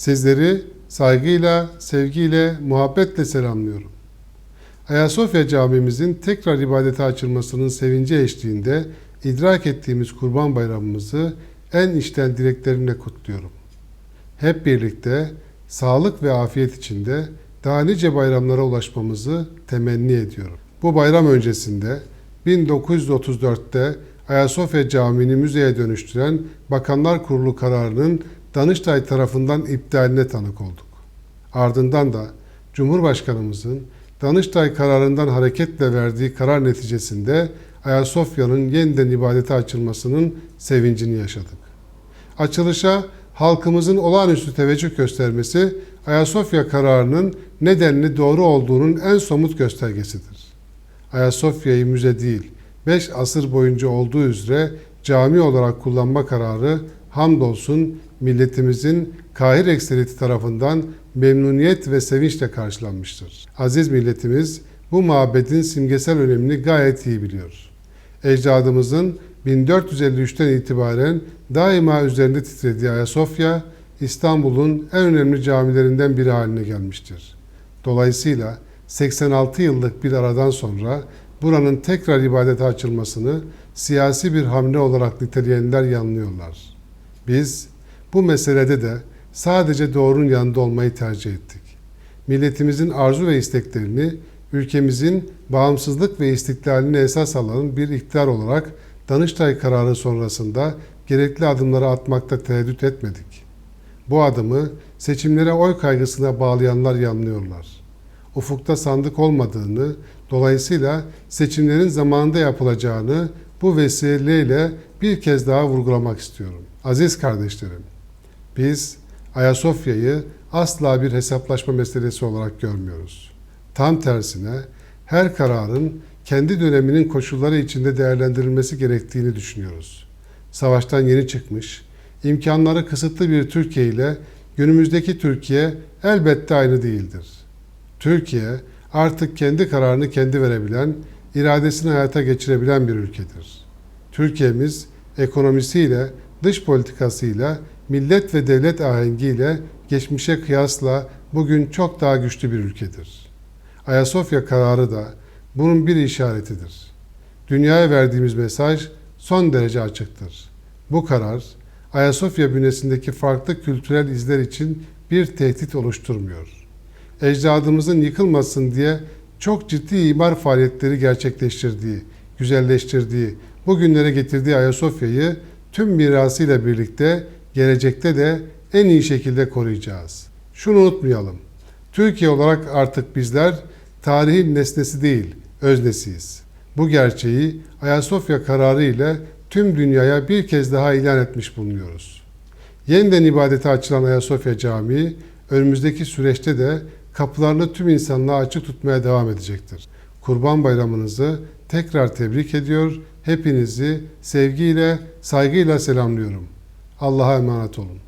Sizleri saygıyla, sevgiyle, muhabbetle selamlıyorum. Ayasofya Camimizin tekrar ibadete açılmasının sevinci eşliğinde idrak ettiğimiz Kurban Bayramımızı en içten dileklerimle kutluyorum. Hep birlikte sağlık ve afiyet içinde daha nice bayramlara ulaşmamızı temenni ediyorum. Bu bayram öncesinde 1934'te Ayasofya Camii'ni müzeye dönüştüren Bakanlar Kurulu kararının Danıştay tarafından iptaline tanık olduk. Ardından da Cumhurbaşkanımızın Danıştay kararından hareketle verdiği karar neticesinde Ayasofya'nın yeniden ibadete açılmasının sevincini yaşadık. Açılışa halkımızın olağanüstü teveccüh göstermesi Ayasofya kararının nedenli doğru olduğunun en somut göstergesidir. Ayasofya'yı müze değil, 5 asır boyunca olduğu üzere cami olarak kullanma kararı hamdolsun milletimizin kahir ekseriyeti tarafından memnuniyet ve sevinçle karşılanmıştır. Aziz milletimiz bu mabedin simgesel önemini gayet iyi biliyor. Ecdadımızın 1453'ten itibaren daima üzerinde titrediği Ayasofya, İstanbul'un en önemli camilerinden biri haline gelmiştir. Dolayısıyla 86 yıllık bir aradan sonra buranın tekrar ibadete açılmasını siyasi bir hamle olarak niteleyenler yanılıyorlar. Biz bu meselede de sadece doğrunun yanında olmayı tercih ettik. Milletimizin arzu ve isteklerini ülkemizin bağımsızlık ve istiklalini esas alan bir iktidar olarak Danıştay kararı sonrasında gerekli adımları atmakta tereddüt etmedik. Bu adımı seçimlere oy kaygısına bağlayanlar yanılıyorlar. Ufukta sandık olmadığını, dolayısıyla seçimlerin zamanında yapılacağını bu vesileyle bir kez daha vurgulamak istiyorum. Aziz kardeşlerim, biz Ayasofya'yı asla bir hesaplaşma meselesi olarak görmüyoruz. Tam tersine her kararın kendi döneminin koşulları içinde değerlendirilmesi gerektiğini düşünüyoruz. Savaştan yeni çıkmış, imkanları kısıtlı bir Türkiye ile günümüzdeki Türkiye elbette aynı değildir. Türkiye artık kendi kararını kendi verebilen, iradesini hayata geçirebilen bir ülkedir. Türkiye'miz ekonomisiyle, dış politikasıyla, millet ve devlet ahengiyle geçmişe kıyasla bugün çok daha güçlü bir ülkedir. Ayasofya kararı da bunun bir işaretidir. Dünyaya verdiğimiz mesaj son derece açıktır. Bu karar Ayasofya bünyesindeki farklı kültürel izler için bir tehdit oluşturmuyor. Ecdadımızın yıkılmasın diye çok ciddi imar faaliyetleri gerçekleştirdiği, güzelleştirdiği, bugünlere getirdiği Ayasofya'yı tüm mirasıyla birlikte gelecekte de en iyi şekilde koruyacağız. Şunu unutmayalım. Türkiye olarak artık bizler tarihin nesnesi değil, öznesiyiz. Bu gerçeği Ayasofya kararı ile tüm dünyaya bir kez daha ilan etmiş bulunuyoruz. Yeniden ibadete açılan Ayasofya Camii önümüzdeki süreçte de kapılarını tüm insanlığa açık tutmaya devam edecektir. Kurban Bayramınızı tekrar tebrik ediyor, hepinizi sevgiyle, saygıyla selamlıyorum. Allah'a emanet olun.